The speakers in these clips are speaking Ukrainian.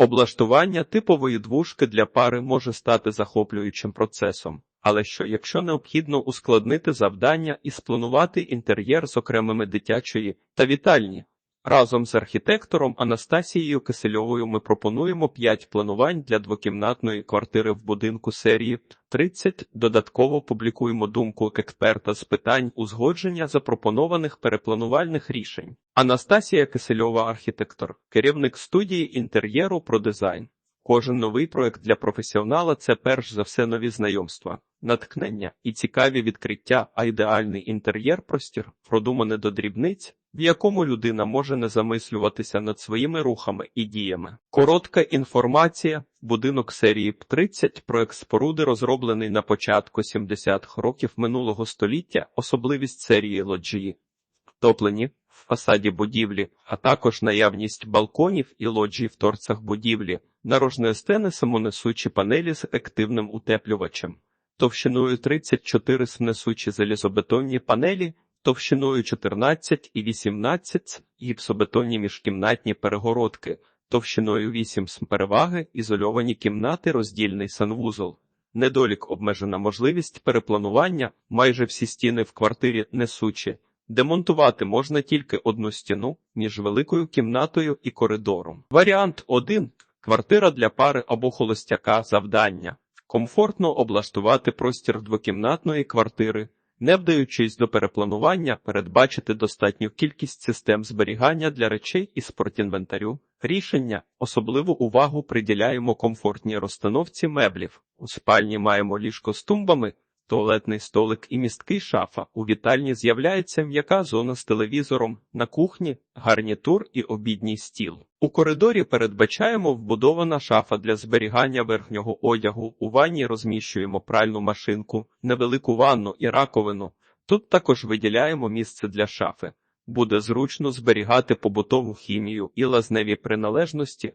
Облаштування типової двушки для пари може стати захоплюючим процесом, але що якщо необхідно ускладнити завдання і спланувати інтер'єр з окремими дитячої та вітальні? Разом з архітектором Анастасією Кисельовою ми пропонуємо 5 планувань для двокімнатної квартири в будинку серії 30. Додатково публікуємо думку експерта з питань узгодження запропонованих перепланувальних рішень. Анастасія Кисельова, архітектор, керівник студії інтер'єру про дизайн. Кожен новий проект для професіонала це перш за все нові знайомства, натхнення і цікаві відкриття, а ідеальний інтер'єр простір, продумане до дрібниць, в якому людина може не замислюватися над своїми рухами і діями. Коротка інформація. Будинок серії П-30, проект споруди розроблений на початку 70-х років минулого століття, особливість серії лоджії. Втоплені в фасаді будівлі, а також наявність балконів і лоджій в торцях будівлі, наружної стени самонесучі панелі з ефективним утеплювачем, товщиною 34 несучі залізобетонні панелі, товщиною 14 і 18 гіпсобетонні міжкімнатні перегородки, товщиною 8 см переваги, ізольовані кімнати, роздільний санвузол. Недолік обмежена можливість перепланування, майже всі стіни в квартирі несучі. Демонтувати можна тільки одну стіну між великою кімнатою і коридором. Варіант 1. Квартира для пари або холостяка завдання. Комфортно облаштувати простір двокімнатної квартири, не вдаючись до перепланування, передбачити достатню кількість систем зберігання для речей і спортінвентарю. Рішення особливу увагу приділяємо комфортній розстановці меблів. У спальні маємо ліжко з тумбами, туалетний столик і місткий шафа. У вітальні з'являється м'яка зона з телевізором, на кухні гарнітур і обідній стіл. У коридорі передбачаємо вбудована шафа для зберігання верхнього одягу. У ванні розміщуємо пральну машинку, невелику ванну і раковину. Тут також виділяємо місце для шафи. Буде зручно зберігати побутову хімію і лазневі приналежності.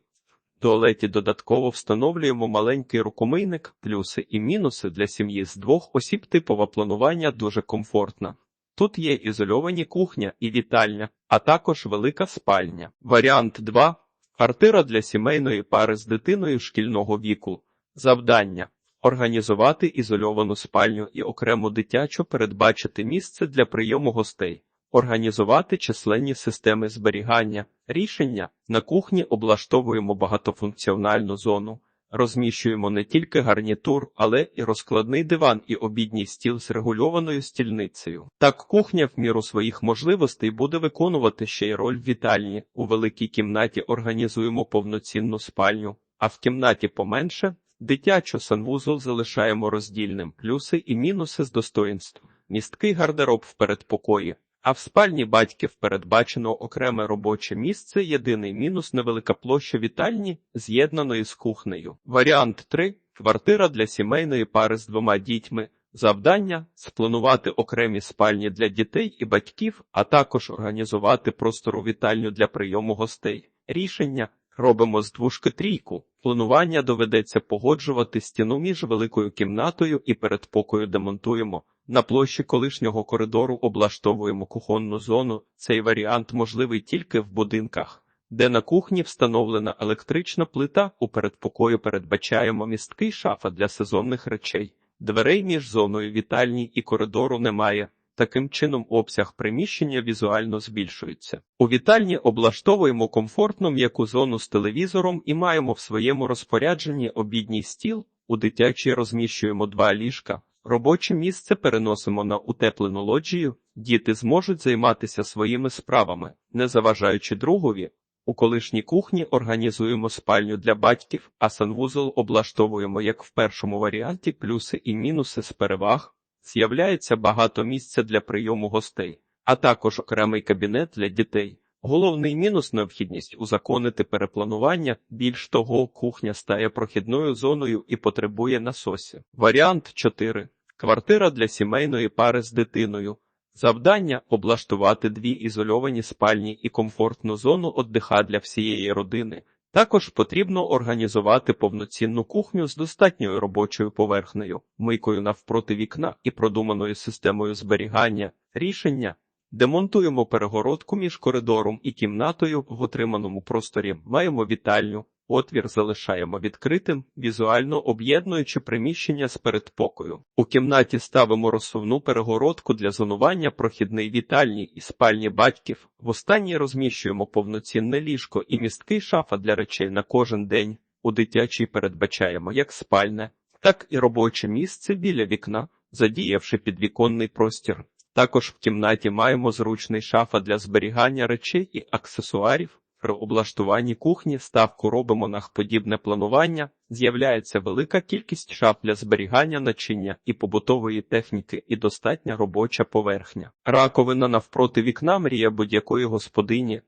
Туалеті додатково встановлюємо маленький рукомийник, плюси і мінуси для сім'ї з двох осіб типове планування дуже комфортна. Тут є ізольовані кухня і вітальня, а також велика спальня. Варіант 2. Квартира для сімейної пари з дитиною шкільного віку. Завдання організувати ізольовану спальню і окрему дитячу передбачити місце для прийому гостей, організувати численні системи зберігання, рішення на кухні облаштовуємо багатофункціональну зону. Розміщуємо не тільки гарнітур, але і розкладний диван і обідній стіл з регульованою стільницею. Так кухня в міру своїх можливостей буде виконувати ще й роль вітальні. У великій кімнаті організуємо повноцінну спальню, а в кімнаті поменше дитячу санвузол залишаємо роздільним, плюси і мінуси з достоїнств. Місткий гардероб в передпокої. А в спальні батьків передбачено окреме робоче місце, єдиний мінус невелика площа вітальні, з'єднаної з кухнею. Варіант 3. Квартира для сімейної пари з двома дітьми. Завдання спланувати окремі спальні для дітей і батьків, а також організувати простору вітальню для прийому гостей. Рішення робимо з двушки трійку. Планування доведеться погоджувати стіну між великою кімнатою і передпокою демонтуємо. На площі колишнього коридору облаштовуємо кухонну зону. Цей варіант можливий тільки в будинках, де на кухні встановлена електрична плита. У передпокою передбачаємо місткий шафа для сезонних речей. Дверей між зоною вітальні і коридору немає. Таким чином, обсяг приміщення візуально збільшується. У вітальні облаштовуємо комфортну м'яку зону з телевізором і маємо в своєму розпорядженні обідній стіл. У дитячій розміщуємо два ліжка. Робоче місце переносимо на утеплену лоджію, діти зможуть займатися своїми справами, не заважаючи другові. У колишній кухні організуємо спальню для батьків, а санвузол облаштовуємо як в першому варіанті плюси і мінуси з переваг. З'являється багато місця для прийому гостей, а також окремий кабінет для дітей. Головний мінус необхідність узаконити перепланування. Більш того, кухня стає прохідною зоною і потребує насосі. Варіант 4. Квартира для сімейної пари з дитиною. Завдання облаштувати дві ізольовані спальні і комфортну зону отдиха для всієї родини. Також потрібно організувати повноцінну кухню з достатньою робочою поверхнею, мийкою навпроти вікна і продуманою системою зберігання. Рішення Демонтуємо перегородку між коридором і кімнатою в отриманому просторі. Маємо вітальню. Отвір залишаємо відкритим, візуально об'єднуючи приміщення з передпокою. У кімнаті ставимо розсувну перегородку для зонування прохідний вітальні і спальні батьків. В останній розміщуємо повноцінне ліжко і місткий шафа для речей на кожен день. У дитячій передбачаємо як спальне, так і робоче місце біля вікна, задіявши підвіконний простір. Також в кімнаті маємо зручний шафа для зберігання речей і аксесуарів. При облаштуванні кухні ставку робимо на подібне планування. З'являється велика кількість шаф для зберігання начиння і побутової техніки, і достатня робоча поверхня. Раковина навпроти вікна мрія будь-якої господині.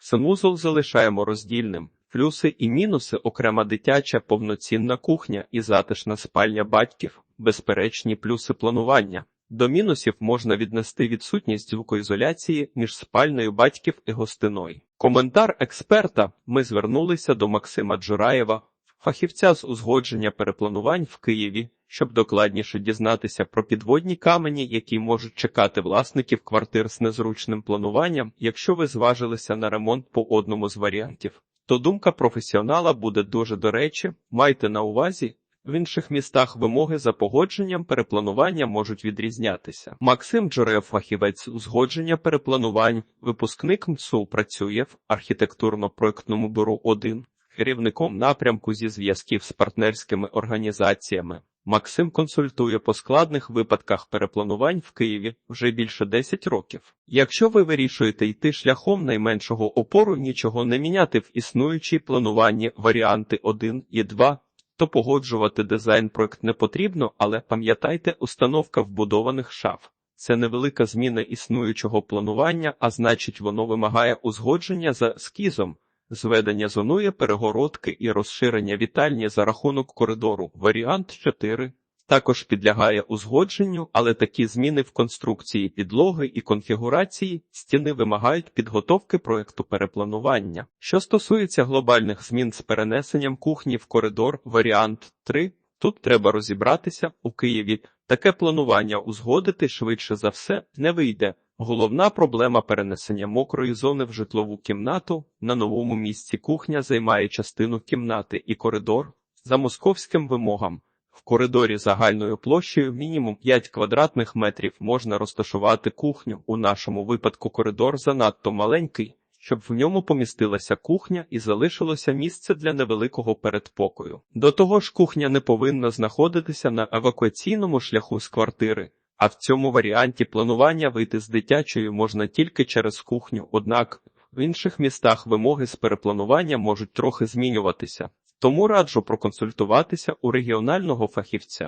Санузол залишаємо роздільним. Плюси і мінуси окрема дитяча повноцінна кухня і затишна спальня батьків, безперечні плюси планування. До мінусів можна віднести відсутність звукоізоляції між спальною батьків і гостиною. Коментар експерта: ми звернулися до Максима Джураєва, фахівця з узгодження перепланувань в Києві, щоб докладніше дізнатися про підводні камені, які можуть чекати власників квартир з незручним плануванням, якщо ви зважилися на ремонт по одному з варіантів. То думка професіонала буде дуже до речі, майте на увазі. В інших містах вимоги за погодженням перепланування можуть відрізнятися. Максим Джорев, фахівець узгодження перепланувань, випускник МСУ, працює в архітектурно-проектному бюро 1, керівником напрямку зі зв'язків з партнерськими організаціями. Максим консультує по складних випадках перепланувань в Києві вже більше 10 років. Якщо ви вирішуєте йти шляхом найменшого опору, нічого не міняти в існуючій плануванні варіанти 1 і 2, то погоджувати дизайн проект не потрібно, але пам'ятайте, установка вбудованих шаф. Це невелика зміна існуючого планування, а значить, воно вимагає узгодження за ескізом, зведення зонує перегородки і розширення вітальні за рахунок коридору. Варіант 4 також підлягає узгодженню, але такі зміни в конструкції підлоги і конфігурації стіни вимагають підготовки проекту перепланування. Що стосується глобальних змін з перенесенням кухні в коридор, варіант 3, тут треба розібратися у Києві. Таке планування узгодити швидше за все не вийде. Головна проблема перенесення мокрої зони в житлову кімнату на новому місці кухня займає частину кімнати і коридор за московським вимогам. В коридорі загальною площею мінімум 5 квадратних метрів можна розташувати кухню. У нашому випадку коридор занадто маленький, щоб в ньому помістилася кухня і залишилося місце для невеликого передпокою. До того ж, кухня не повинна знаходитися на евакуаційному шляху з квартири. А в цьому варіанті планування вийти з дитячої можна тільки через кухню, однак в інших містах вимоги з перепланування можуть трохи змінюватися. Тому раджу проконсультуватися у регіонального фахівця.